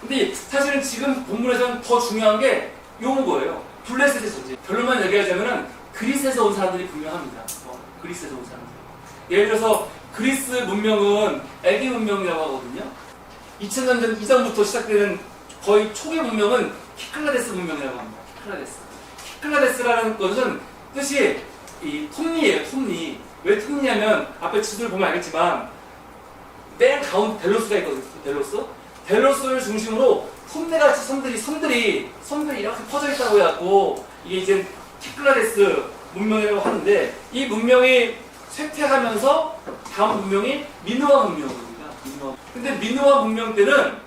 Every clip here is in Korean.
근데 사실은 지금 본문에서는 더 중요한 게 요거예요. 블레셋의 존재. 결론만 얘기하자면은 그리스에서 온 사람들이 분명합니다. 어, 그리스에서 온 사람들. 예를 들어서 그리스 문명은 애기 문명이라고 하거든요. 2000년 전 이전부터 시작되는 거의 초기 문명은 키클라데스 문명이라고 합니다. 키클라데스. 키클라데스라는 것은 뜻이 이 톱니예요. 톱니. 왜 톱니냐면 앞에 지도를 보면 알겠지만 맨 가운데 델로스가 있거든요. 델로스. 델로스를 중심으로 섬들같이 섬들이 섬들이 섬들이 이렇게 퍼져 있다고 해갖고 이게 이제 키클라데스 문명이라고 하는데 이 문명이 쇠퇴하면서 다음 문명이 미노아 문명입니다. 미노아. 근데 미노아 문명 때는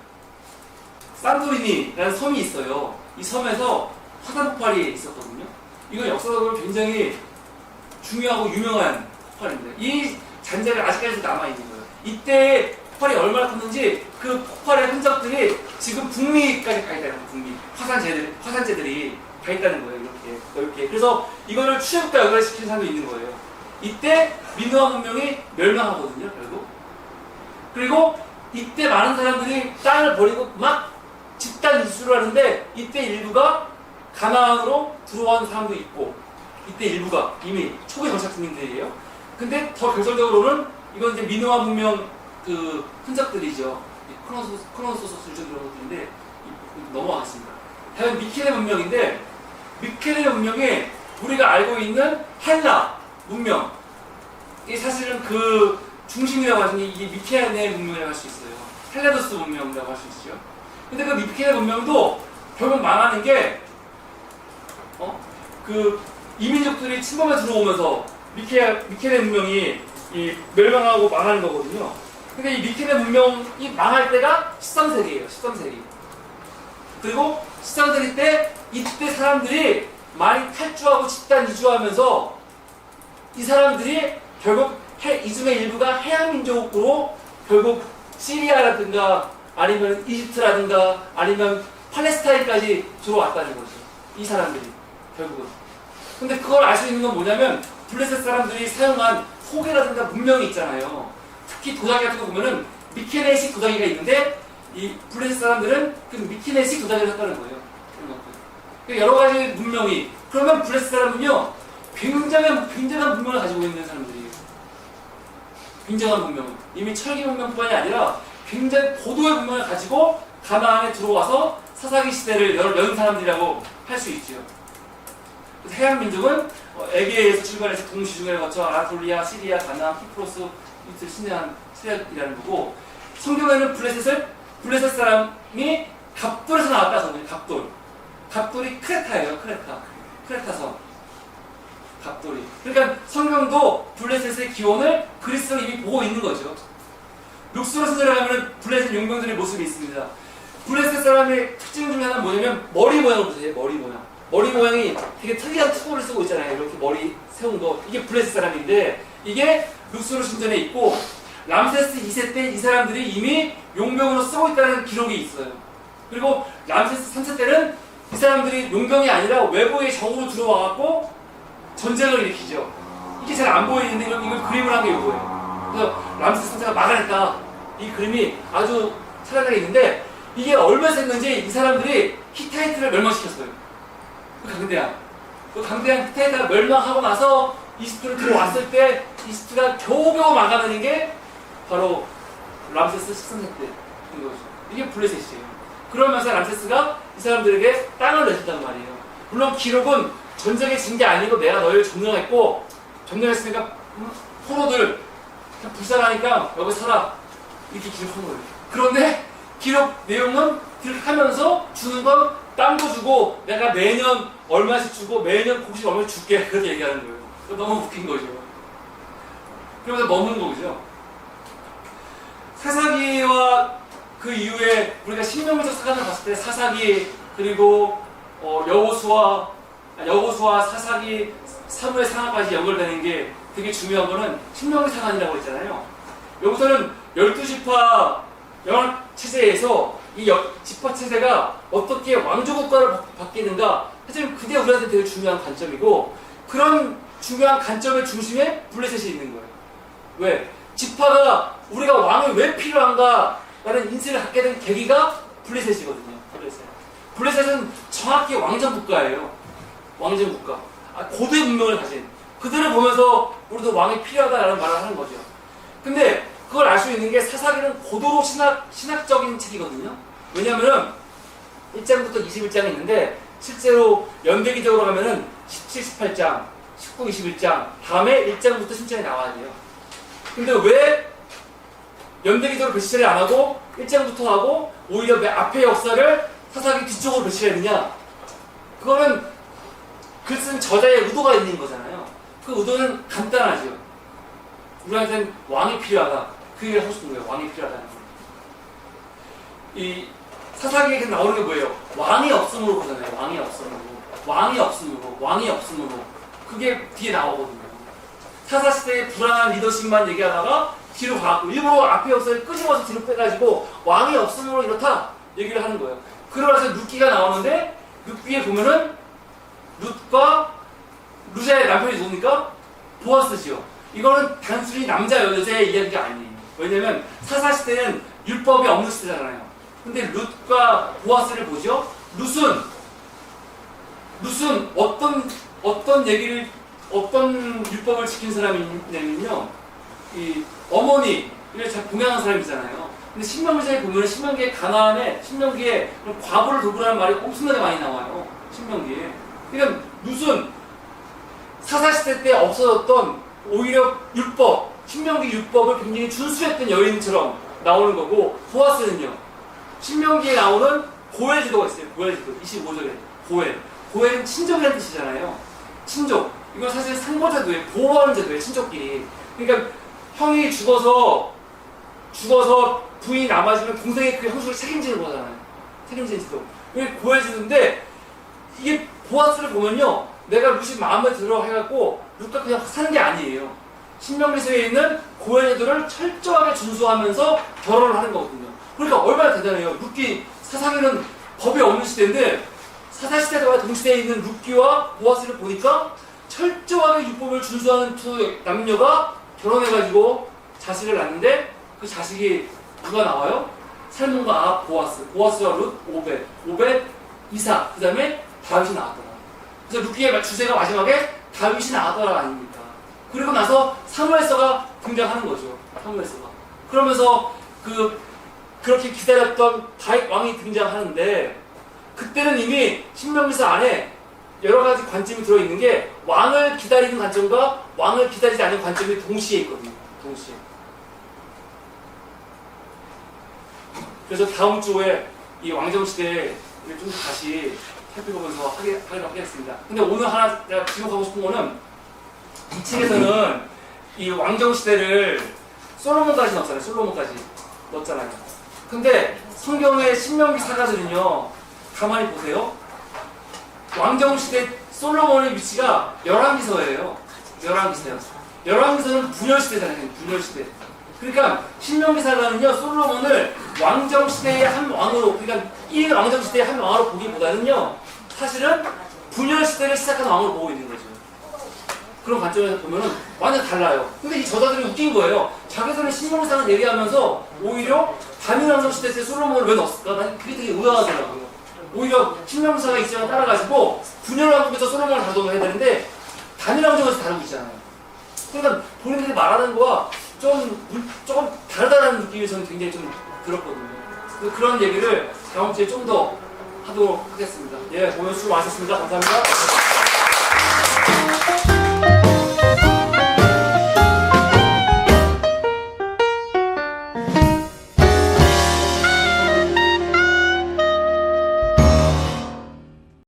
산토리니라는 섬이 있어요. 이 섬에서 화산 폭발이 있었거든요. 이건 역사적으로 굉장히 중요하고 유명한 폭발입니다. 이 잔재가 아직까지도 남아있는 거예요. 이때 폭발이 얼마나 컸는지 그 폭발의 흔적들이 지금 북미까지 가 있다는 거예요. 북미. 화산재들, 화산재들이 가 있다는 거예요. 이렇게, 넓게. 그래서 이거를 추적과 연결시키는 사람도 있는 거예요. 이때 민노아 문명이 멸망하거든요, 결국. 그리고 이때 많은 사람들이 땅을 버리고 막 집단 이주를 하는데 이때 일부가 가나안으로 들어온 사람도 있고 이때 일부가 이미 초기 정착 국민들이에요. 근데 더 결정적으로는 이건 이제 민노아 문명 그 흔적들이죠. 이 크로노소스, 크로노소스 좀 이런 것들인데 이- 넘어가겠습니다. 다음 미케네 문명인데 미케네 문명이 우리가 알고 있는 헬라 문명 이 사실은 그 중심이라고 게 이게 미케네 문명이라고 할 수 있어요. 헬라도스 문명이라고 할 수 있죠. 근데 그 미케네 문명도 결국 망하는 게 어? 그 이민족들이 침범에 들어오면서 미케 미케네 문명이 이 멸망하고 망하는 거거든요. 근데 이 미케네 문명이 망할 때가 13세기예요. 13세기. 그리고 13세기 때 이때 사람들이 많이 탈주하고 집단 이주하면서 이 사람들이 결국 해, 이 중에 일부가 해양 민족으로 결국 시리아라든가 아니면 이집트라든가 아니면 팔레스타인까지 들어왔다는 거죠. 이 사람들이 결국은. 근데 그걸 알 수 있는 건 뭐냐면 블레셋 사람들이 사용한 호계라든가 문명이 있잖아요. 특히 도자기 같은 거 보면은 미케네식 도자기가 있는데 이 블레셋 사람들은 그 미케네식 도자기를 했다는 거예요. 그런 것들. 그 여러 가지 문명이 그러면 블레셋 사람은요 굉장한 굉장한 문명을 가지고 있는 사람들이에요. 굉장한 문명. 이미 철기 문명뿐만이 아니라 굉장히 고도의 문명을 가지고 가나안에 들어와서 사사기 시대를 연, 연 사람들이라고 할 수 있죠. 해양 민족은 어, 에게에서 출발해서 동시중해를 거쳐 아나톨리아, 시리아, 가나안, 키프로스, 이틀 신해안, 시리아이라는 거고 성경에는 블레셋을 블레셋 사람이 갑돌에서 나왔다 저는 갑돌. 갑돌이 크레타예요, 크레타. 크레타성. 갑돌이. 그러니까 성경도 블레셋의 기원을 그리스도가 이미 보고 있는 거죠. 룩스로서 들어가면 블레셋 용병들의 모습이 있습니다. 블레셋 사람의 특징 중에 하나는 뭐냐면 머리 모양을 보세요. 머리 모양. 머리 모양이 되게 특이한 투구를 쓰고 있잖아요. 이렇게 머리 세운 거. 이게 블레셋 사람인데 이게 룩스로 신전에 있고 람세스 2세 때 이 사람들이 이미 용병으로 쓰고 있다는 기록이 있어요. 그리고 람세스 3세 때는 이 사람들이 용병이 아니라 외부의 적으로 들어와갖고 전쟁을 일으키죠. 이게 잘 안 보이는데 이걸, 이걸 그림을 한 게 이거예요. 그래서 람세스 3세가 막아냈다. 이 그림이 아주 찾아내게 있는데 이게 얼마 됐는지 이 사람들이 히타이트를 멸망시켰어요. 그 강대한. 그 강대한 히타이트가 멸망하고 나서 이집트를 들어왔을 때 이집트가 겨우겨우 막아내는 게 바로 람세스 13세 때인 거죠. 이게 블레셋이에요. 그러면서 람세스가 이 사람들에게 땅을 내줬단 말이에요. 물론 기록은 전쟁에 진 게 아니고 내가 너희를 점령했고 점령했으니까 음, 포로들 그냥 불쌍하니까 여기 살아 이렇게 기록한 거예요. 그런데 기록 내용은 기록하면서 주는 건 땅도 주고 내가 매년 얼마씩 주고 매년 곡식 얼마씩 줄게 그렇게 얘기하는 거예요. 너무 웃긴 거죠. 그러면서 머무는 거죠. 사사기와 그 이후에 우리가 신명기적 사관을 봤을 때 사사기 그리고 어, 여호수아 여호수아 사사기 사무엘 상하까지 연결되는 게 되게 중요한 거는 신명기 사관이라고 했잖아요. 여기서는 12지파 연합 체제에서 이 여- 지파 체제가 어떻게 왕조 국가를 바- 바뀌는가 사실 그게 우리한테 되게 중요한 관점이고 그런 중요한 관점의 중심에 블레셋이 있는 거예요. 왜? 지파가 우리가 왕이 왜 필요한가라는 인식을 갖게 된 계기가 블레셋이거든요. 블레셋. 블레셋은 정확히 왕정 국가예요. 왕정 국가. 아, 고도의 문명을 가진. 그들을 보면서 우리도 왕이 필요하다라는 말을 하는 거죠. 근데 그걸 알 수 있는 게 사사기는 고도로 신학, 신학적인 책이거든요. 왜냐면은 1장부터 21장이 있는데 실제로 연대기적으로 가면은 17, 18장, 19, 21장 다음에 1장부터 10장이 나와야 돼요. 근데 왜 연대기적으로 배치를 안 하고 1장부터 하고 오히려 맨 앞의 역사를 사사기 뒤쪽으로 배치했느냐? 그거는 글 쓴 저자의 의도가 있는 거잖아요. 그 의도는 간단하죠. 우리한테는 왕이 필요하다. 그 얘기를 하고 싶은 거예요. 왕이 필요하다는 거. 이 사사기에 나오는 게 뭐예요? 왕이 없음으로 보잖아요. 왕이 없음으로. 왕이 없음으로. 왕이 없음으로. 그게 뒤에 나오거든요. 사사시대의 불안한 리더십만 얘기하다가 뒤로 가고 일부러 앞에 역사를 끄집어서 뒤로 빼가지고 왕이 없음으로 이렇다 얘기를 하는 거예요. 그러면서 룻기가 나오는데 룻기에 보면은 룻과 룻의 남편이 누굽니까? 보아스지요. 이거는 단순히 남자 여자의 이야기가 아니에요. 왜냐면 사사시대는 율법이 없는 시대잖아요. 근데 룻과 보아스를 보죠. 룻은 룻은 어떤 어떤 얘기를 어떤 율법을 지킨 사람이냐면요. 이 어머니를 잘 봉양한 사람이잖아요. 근데 신명기에 보면 신명기의 가나안에 신명기에 과부를 돌보라는 말이 엄청나게 많이 나와요. 신명기에. 그러니까 룻은 사사시대 때 없어졌던 오히려 율법, 신명기 율법을 굉장히 준수했던 여인처럼 나오는 거고 보아스는요. 신명기에 나오는 고엘 지도가 있어요. 고엘 지도 25절에 고엘. 고엘은 친족이라는 뜻이잖아요. 친족. 이건 사실 상보제도예요. 보호하는 제도예요. 친족끼리. 그러니까 형이 죽어서 죽어서 부인이 남아지면 동생이 그 형수를 책임지는 거잖아요. 책임지는 지도. 이게 고엘 지도인데 이게 보아스를 보면요. 내가 루시 마음에 들어 해갖고 루카 그냥 사는 게 아니에요. 신명기서에 있는 고해제도를 철저하게 준수하면서 결혼을 하는 거거든요. 그러니까 얼마나 대단해요. 루키 사사기는 법이 없는 시대인데 사사시대와 동시대에 있는 루키와 보아스를 보니까 철저하게 율법을 준수하는 두 남녀가 결혼해가지고 자식을 낳는데 그 자식이 누가 나와요? 살몬과 보아스, 보아스와 룻, 오벳, 오벳, 이사, 그 다음에 다윗이 나왔더라. 그래서 루키의 주제가 마지막에 다윗이 나왔더라 아닙니까? 그리고 나서 사무엘서가 등장하는 거죠. 사무엘서가. 그러면서 그 그렇게 기다렸던 다윗 왕이 등장하는데 그때는 이미 신명기사 안에 여러 가지 관점이 들어 있는 게 왕을 기다리는 관점과 왕을 기다리지 않는 관점이 동시에 있거든요. 동시에. 그래서 다음 주에 이 왕정 시대를 좀 다시 살펴보면서 하게, 하겠습니다. 근데 오늘 하나 내가 지목하고 싶은 거는 이 책에서는 이 왕정 시대를 솔로몬까지 넣었잖아요. 솔로몬까지 넣었잖아요. 근데 성경의 신명기 사가들은요, 가만히 보세요. 왕정 시대 솔로몬의 위치가 열왕기서예요. 열왕기서요. 열왕기서는 분열 시대잖아요. 분열 시대. 그러니까 신명기 사가는요 솔로몬을 왕정 시대의 한 왕으로 그러니까 이 왕정 시대의 한 왕으로 보기보다는요 사실은 분열 시대를 시작한 왕으로 보고 있는 거죠. 그런 관점에서 보면은 완전 달라요. 근데 이 저자들이 웃긴 거예요. 자기들은 신명상을 얘기하면서 오히려 왕정 시대 때 솔로몬을 왜 넣었을까? 난 그게 되게 의아하더라고요. 오히려 신명사가 입장을 따라가지고 분열 왕국에서 솔로몬을 다루고 해야 되는데 단일 왕정에서 다루고 있잖아요. 그러니까 본인들이 말하는 거와 좀 물- 조금 다르다는 느낌이 저는 굉장히 좀 들었거든요. 그런 얘기를 다음 주에 좀 더 하도록 하겠습니다. 예, 오늘 수고 많으셨습니다. 감사합니다.